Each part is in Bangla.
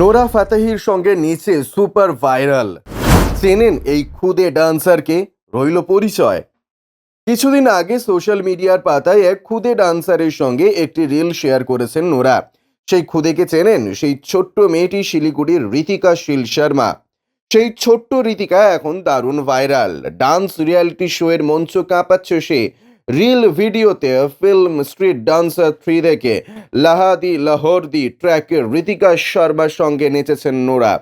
নোরা ফাতেহির সঙ্গে নিচে সুপার ভাইরাল। চেনেন এই খুদে ডান্সারকে? রইল পরিচয়। কিছুদিন আগে সোশ্যাল মিডিয়ার পাতায় এক খুদে ডান্সারের সঙ্গে একটি রিল শেয়ার করেছেন নোরা। সেই খুদেকে চেনেন সেই ছোট্ট মেয়েটি শিলিগুড়ির রীতিকা শীল শর্মা। সেই ছোট্ট রীতিকা এখন দারুণ ভাইরাল। ডান্স রিয়ালিটি শো এর মঞ্চ কাঁপাচ্ছে সে। রিল ভিডিওতে ফিল্ম স্ট্রিট ডান্সার থ্রি থেকে লাহাদি লাহোরদি ট্র্যাকে ঋতিকা শর্মার সঙ্গে নেচেছেন নোরা।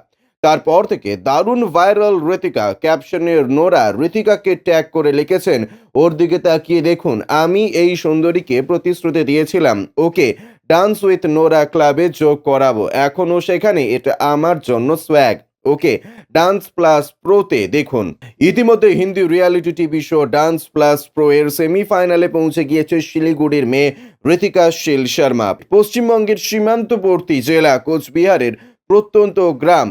তারপর থেকে দারুণ ভাইরাল ঋতিকা ক্যাপশনের নোরা ঋতিকাকে ট্যাগ করে লিখেছেন। ওর দিকে তাকিয়ে দেখুন, আমি এই সুন্দরীকে প্রতিশ্রুতি দিয়েছিলাম, ওকে ডান্স উইথ নোরা ক্লাবে যোগ করাবো এখনও সেখানে এটা আমার জন্য সোয়াগ ওকে ডান্স প্লাস প্রোতে দেখুন। ইতিমধ্যে Hindi reality TV show dance plus pro এর সেমিফাইনালে পৌঁছে গিয়েছে শিলিগুড়ির মেয়ে ঋতিকা শীল শর্মা। পশ্চিমবঙ্গের সীমান্তবর্তী জেলা কোচবিহারের প্রত্যন্ত গ্রাম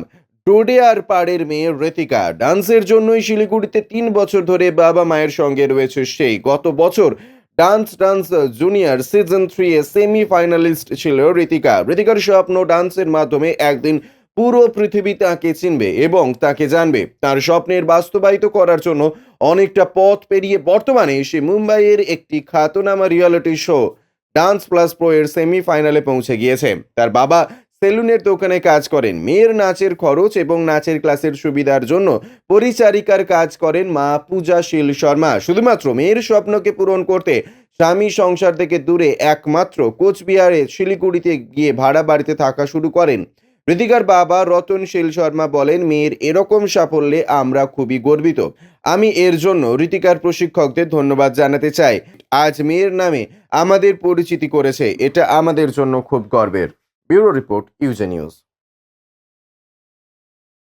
ডোডেয়ার পাড়ের মেয়ে ঋতিকা ডান্সের জন্যই শিলিগুড়িতে তিন বছর ধরে বাবা মায়ের সঙ্গে রয়েছে সেই। গত বছর dance dance junior season three এ সেমি ফাইনালিস্ট ছিল ঋতিকা ঋতিকার স্বপ্ন ডান্সের মাধ্যমে একদিন পুরো পৃথিবী তাকে চিনবে এবং তাকে জানবে। তার স্বপ্নের বাস্তবায়িত করার জন্য অনেকটা পথ পেরিয়ে বর্তমানে সে মুম্বাইয়ের একটি খ্যাতনামা reality show, dance plus pro এর সেমি ফাইনালে পৌঁছে গিয়েছে। তার বাবা সেলুনের দোকানে কাজ করেন। মেয়ের নাচের খরচ এবং নাচের ক্লাসের সুবিধার জন্য পরিচারিকার কাজ করেন মা পূজা শীল শর্মা। শুধুমাত্র মেয়ের স্বপ্নকে পূরণ করতে স্বামী সংসার থেকে দূরে একমাত্র কোচবিহারে শিলিগুড়িতে গিয়ে ভাড়া বাড়িতে থাকা শুরু করেন। ঋতিকার বাবা রতন শীল শর্মা বলেন, মেয়ের এরকম সাফল্যে আমরা খুবই গর্বিত। আমি এর জন্য ঋতিকার প্রশিক্ষকদের ধন্যবাদ জানাতে চাই। আজ মেয়ের নামে আমাদের পরিচিতি করেছে। এটা আমাদের জন্য খুব গর্বের। Bureau report, UJ news.